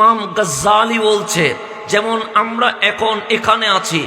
ইমাম গজ্জালি বলছে, যেমন আমরা এখন এখানে আছি,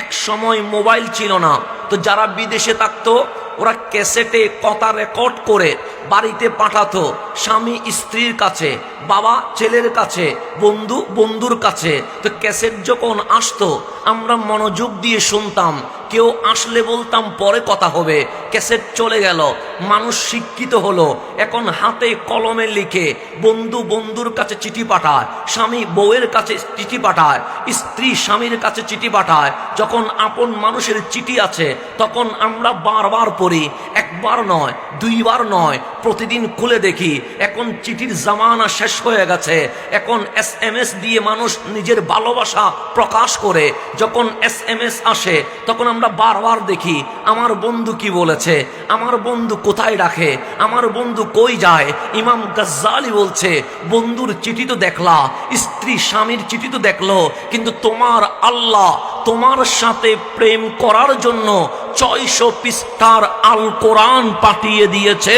এক সময় মোবাইল ছিল না। তো যারা বিদেশে থাকতো, ওরা ক্যাসেটে কথা রেকর্ড করে বাড়িতে পাঠাতো, স্বামী স্ত্রীর কাছে, বাবা ছেলের কাছে, বন্ধু বন্ধুর কাছে। তো ক্যাসেট যখন আসতো, আমরা মনোযোগ দিয়ে শুনতাম কেউ আসলে বলতাম, পরে কথা হবে। ক্যাসেট চলে গেল। মানুষ শিক্ষিত হলো। এখন হাতে কলমে লিখে বন্ধু বন্ধুর কাছে চিঠি পাঠায়, স্বামী বউয়ের কাছে চিঠি পাঠায়, স্ত্রী স্বামীর কাছে চিঠি পাঠায়। যখন আপন মানুষের চিঠি আছে, তখন আমরা বারবার পড়ি, একবার নয়, দুইবার নয়, প্রতিদিন খুলে দেখি। এখন চিঠির জামানা শেষ হয়ে গেছে। এখন এস এম এস দিয়ে মানুষ নিজের ভালোবাসা প্রকাশ করে। যখন এস এম এস আসে, তখন আমরা বারবার দেখি, আমার বন্ধু কি বলেছে, আমার বন্ধু কোথায় রাখে, আমার বন্ধু কই যায়? ইমাম গজ্জালি বলছে, বন্ধুর চিঠি তো দেখলা, স্ত্রী স্বামীর চিঠি তো দেখল, কিন্তু তোমার আল্লাহ তোমার সাথে প্রেম করার জন্য ছয়শো পৃষ্ঠার আল কোরআন পাঠিয়ে দিয়েছে,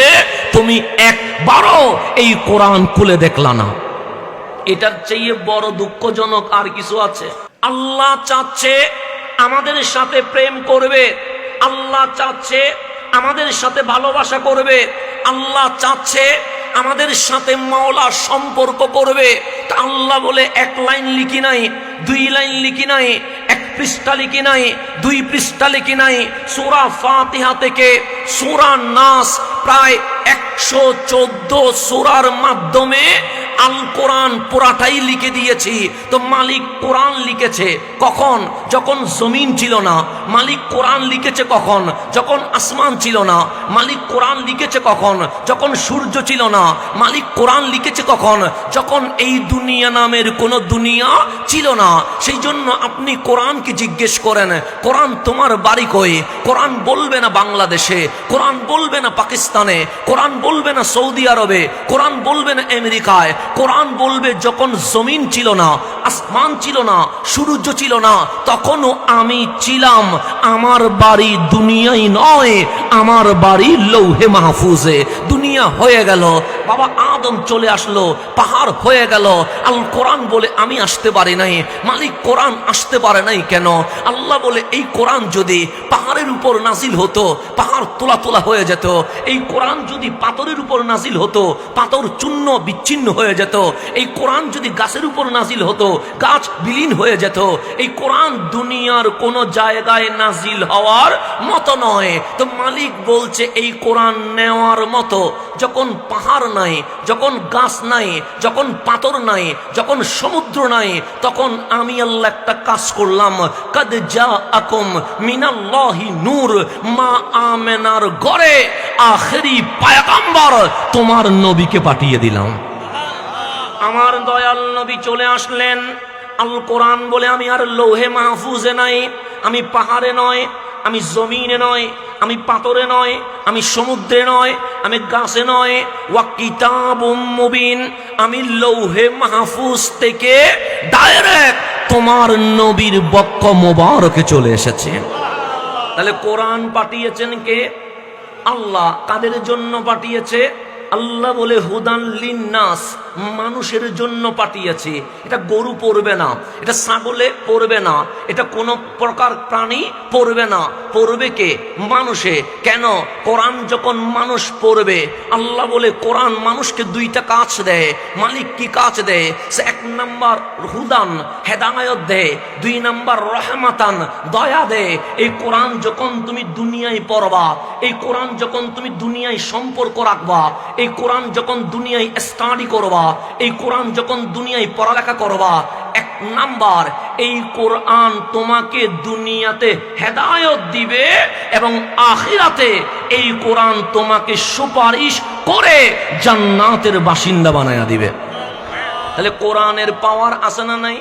তুমি একবারও এই কোরআন খুলে দেখলা না। এটার চেয়ে বড় দুঃখজনক আর কিছু আছে। আল্লাহ চাচ্ছে আমাদের সাথে প্রেম করবে। আল্লাহ চাচ্ছে আমাদের সাথে ভালোবাসা করবে। আল্লাহ চাচ্ছে আমাদের সাথে মাওলা সম্পর্ক করবে। আল্লাহ বলে এক লাইন লিখি নাই, দুই লাইন লিখি নাই, এক পৃষ্ঠা লিখি নাই, দুই পৃষ্ঠা লিখি নাই। সুরা ফাতিহা থেকে সুরা নাস প্রায় একশো চোদ্দ সুরার মাধ্যমে আল কোরআন পুরাটাই লিখে দিয়েছি। তো মালিক কোরআন লিখেছে কখন? যখন জমিন ছিল না। মালিক কোরআন লিখেছে কখন? যখন আসমান ছিল না। মালিক কোরআন লিখেছে কখন? যখন সূর্য ছিল না। মালিক কোরআন লিখেছে কখন? যখন এই দুনিয়া নামের কোনো দুনিয়া ছিল না। সেই জন্য আপনি কোরআনকে জিজ্ঞেস করেন, কোরআন তোমার বাড়ি কই? কোরআন বলবে না বাংলাদেশে। কোরআন বলবে না পাকিস্তানে। কোরআন বলবে না সৌদি আরবে। কোরআন বলবে না আমেরিকায়। কোরআন বলবে, যখন জমিন ছিল না, আসমান ছিল না, সূর্য ছিল না, তখনও আমি ছিলাম। আমার বাড়ি দুনিয়াই নয়, আমার বাড়ি লৌহে মাহফুজে। দুনিয়া হয়ে গেল, বাবা আদম চলে আসলো, পাহাড় হয়ে গেল। আল কোরআন বলে আমি আসতে পারি নাই, মালিক কোরআন আসতে পারে নাই কেন? আল্লাহ বলে, এই কোরআন যদি উপর নাজিল হতো, পাহাড় তোলা তোলা হয়ে যেত। এই কোরআন যদি পাথরের উপর নাজিল হতো, পাথর চূর্ণ বিচ্ছিন্ন হয়ে যেত। এই কোরআন যদি গাছের উপর নাজিল হতো, গাছ বিলীন হয়ে যেত। এই কোরআন দুনিয়ার কোন জায়গায় নাজিল হওয়ার মতো নয়। তো মালিক বলছে, এই কোরআন নেওয়ার মতো যখন পাহাড় নাই, যখন গাছ নাই, যখন পাথর নাই, যখন সমুদ্র নাই, তখন আমি আল্লাহ একটা কাজ করলাম। কাদ যা আকম মিনাল্লাহি নূর মা আমেনার গড়ে আখেরি পায়গাম্বার তোমার নবীকে পাঠিয়ে দিলাম। আমার দয়াল নবী চলে আসলেন। আল কোরআন বলে আমি আর লোহে মাহফুজে নাই। আমি পাহাড়ে নয়, আমি জমিনে নয়, আমি পাথরে নয়, আমি সমুদ্রে নয়, আমি গাছে নয়। ওয়া কিতাব মুবিন। আমি লৌহে মাহফুজ থেকে ডাইরেক্ট তোমার নবীর বক্ষ মোবারকে চলে এসেছে। তাহলে কোরআন পাঠিয়েছেন কে? আল্লাহ। কাদের জন্য পাঠিয়েছে? আল্লাহ বলে, হুদান লিন্নাস মানুষের জন্য পাঠিয়েছে। এটা গরু পড়বে না, এটা ছাগলে পড়বে না, এটা কোনো প্রকার প্রাণী পড়বে না। পড়বে কে? মানুষে। কেন? কোরআন যখন মানুষ পড়বে, আল্লাহ বলে, কোরআন মানুষকে দুইটা কাজ দেয়। মালিক কি কাজ দেয়? সে এক নাম্বার হুদান, হেদায়ত দেয়। দুই নাম্বার রহমাতান, দয়া দেয়। এই কোরআন যখন তুমি দুনিয়ায় পড়বা, এই কোরআন যখন তুমি দুনিয়ায় সম্পর্ক রাখবা, এই কোরআন যখন দুনিয়ায় স্টাডি করবা, এই কোরআন যখন দুনিয়ায় পড়ালেখা করবা, এক নাম্বার এই কোরআন তোমাকে দুনিয়াতে হেদায়ত দিবে এবং আখিরাতে এই কোরআন তোমাকে সুপারিশ করে জান্নাতের বাসিন্দা বানায়া দিবে। তাহলে কোরআনের পাওয়ার আছে না নাই?